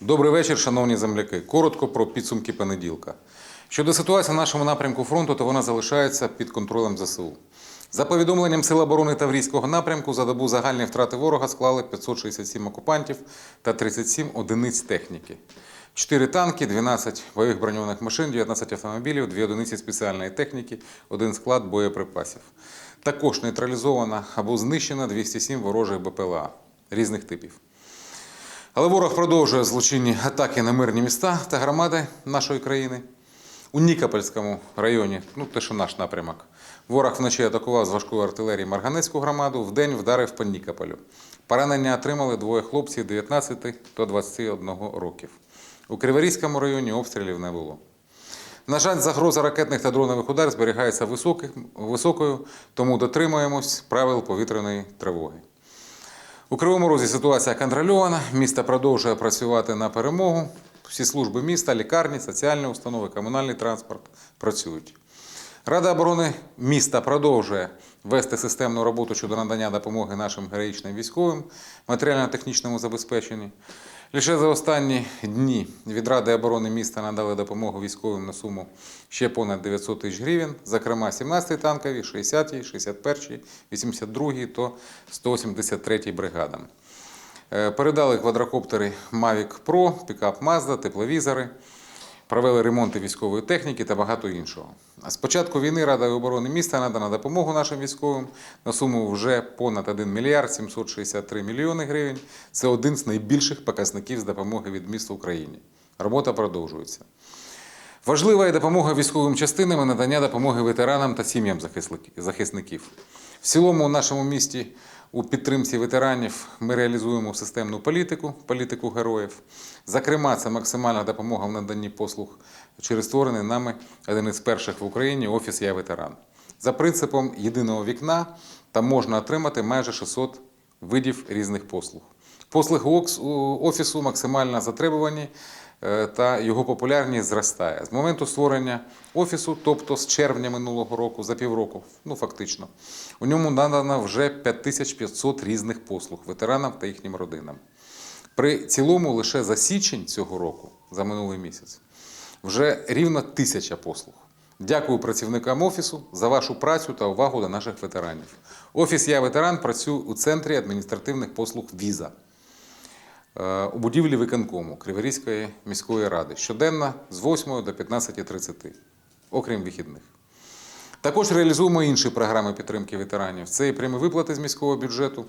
Добрий вечір, шановні земляки. Коротко про підсумки понеділка. Щодо ситуації на нашому напрямку фронту, то вона залишається під контролем ЗСУ. За повідомленням Сил оборони Таврійського напрямку, за добу загальні втрати ворога склали 567 окупантів та 37 одиниць техніки. 4 танки, 12 бойових броньованих машин, 19 автомобілів, 2 одиниці спеціальної техніки, один склад боєприпасів. Також нейтралізовано або знищено 207 ворожих БПЛА різних типів. Але ворог продовжує злочинні атаки на мирні міста та громади нашої країни. У Нікопольському районі, ну те, що наш напрямок, ворог вночі атакував з важкої артилерії Марганецьку громаду, вдень вдарив по Нікополю. Поранення отримали двоє хлопців 19 та 21 років. У Криворізькому районі обстрілів не було. На жаль, загроза ракетних та дронових ударів зберігається високою, тому дотримуємось правил повітряної тривоги. У Кривому Розі ситуація контрольована. Місто продовжує працювати на перемогу. Всі служби міста, лікарні, соціальні установи, комунальний транспорт працюють. Рада оборони міста продовжує вести системну роботу щодо надання допомоги нашим героїчним військовим, матеріально-технічному забезпеченні. Лише за останні дні від Ради оборони міста надали допомогу військовим на суму ще понад 900 тисяч гривень, зокрема 17-й танкові, 60-й, 61-й, 82-й та 183-й бригадам. Е, Передали квадрокоптери Mavic Pro, пікап Mazda, тепловізори, провели ремонти військової техніки та багато іншого. З початку війни Рада оборони міста надана допомогу нашим військовим на суму вже понад 1 мільярд 763 мільйони гривень. Це один з найбільших показників з допомоги від міста Україні. Робота продовжується. Важлива і допомога військовим частинам і надання допомоги ветеранам та сім'ям захисників. В цілому у нашому місті у підтримці ветеранів ми реалізуємо системну політику, політику героїв. Зокрема, це максимальна допомога в наданні послуг через створений нами один із перших в Україні офіс Я ветеран. За принципом єдиного вікна там можна отримати майже 600 видів різних послуг. Послуги офісу максимально затребувані та його популярність зростає. З моменту створення офісу, тобто з червня минулого року, за півроку, ну фактично, у ньому надано вже 5500 різних послуг ветеранам та їхнім родинам. При цілому лише за січень цього року, за минулий місяць, вже рівно тисяча послуг. Дякую працівникам офісу за вашу працю та увагу до наших ветеранів. Офіс Я ветеран працює у центрі адміністративних послуг Віза е, у будівлі виконкому Криворізької міської ради щоденно з 8 до 15.30, окрім вихідних. Також реалізуємо інші програми підтримки ветеранів. Це і прямі виплати з міського бюджету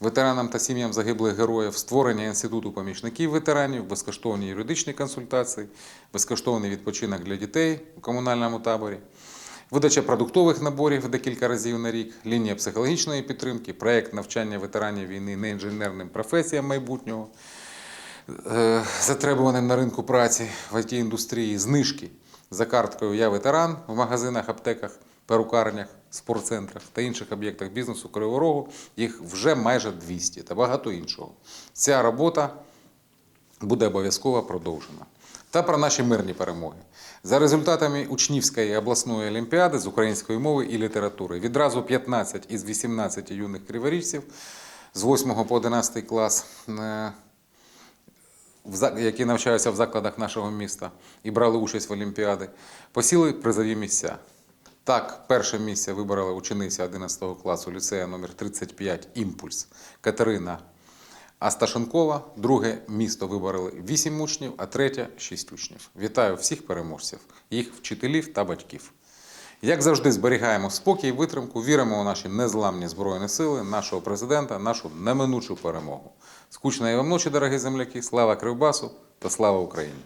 ветеранам та сім'ям загиблих героїв, створення інституту помічників ветеранів, безкоштовні юридичні консультації, безкоштовний відпочинок для дітей у комунальному таборі, видача продуктових наборів декілька разів на рік, лінія психологічної підтримки, проєкт навчання ветеранів війни неінженерним професіям майбутнього, е, затребуваним на ринку праці в IT-індустрії, знижки за карткою Я ветеран в магазинах, аптеках, перукарнях, спортцентрах та інших об'єктах бізнесу Кривого Рогу. Їх вже майже 200 та багато іншого. Ця робота буде обов'язково продовжена. Та про наші мирні перемоги. За результатами учнівської обласної олімпіади з української мови і літератури відразу 15 із 18 юних криворіжців з 8 по 11 клас, е, які навчаються в закладах нашого міста і брали участь в Олімпіаді, посіли призові місця. Так, перше місце виборола учениця 11 класу ліцею номер 35 Імпульс Катерина Асташенкова. Друге місто вибороли 8 учнів, а третє 6 учнів. Вітаю всіх переможців, їх вчителів та батьків. Як завжди, зберігаємо спокій і витримку, віримо у наші незламні збройні сили, нашого президента, нашу неминучу перемогу. Скучної вам ночі, дорогі земляки, слава Кривбасу та слава Україні!